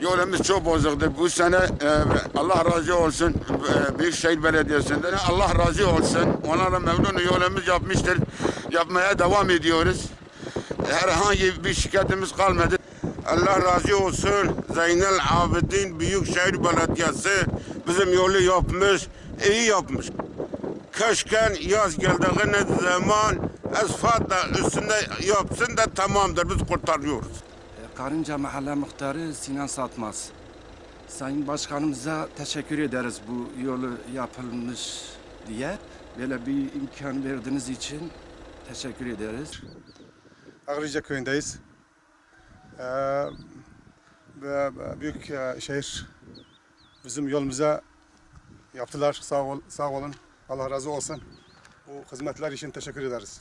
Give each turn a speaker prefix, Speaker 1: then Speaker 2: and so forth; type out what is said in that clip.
Speaker 1: Yolumuz çok bozuktu. Bu sene e, Allah razı olsun e, Büyükşehir Belediyesi'nden Allah razı olsun. Onlara memnun yolumuz yapmıştır. Yapmaya devam ediyoruz. Herhangi bir şikayetimiz kalmadı. Allah razı olsun. Zeynel Abidin Büyükşehir Belediyesi bizim yolu yapmış, iyi yapmış. Kışken yaz geldiğiniz zaman asfalt da üstünde yapsın da tamamdır. Biz kurtarıyoruz.
Speaker 2: E, Karınca Mahalle Muhtarı Sinan Satmaz. Sayın Başkanımıza teşekkür ederiz bu yolu yapılmış diye. Böyle bir imkan verdiğiniz için teşekkür ederiz.
Speaker 3: Ağrıca köyündeyiz. Ee, büyük e, şehir bizim yolumuza yaptılar. Sağ, ol, sağ olun. Allah razı olsun. Bu hizmetler için teşekkür ederiz.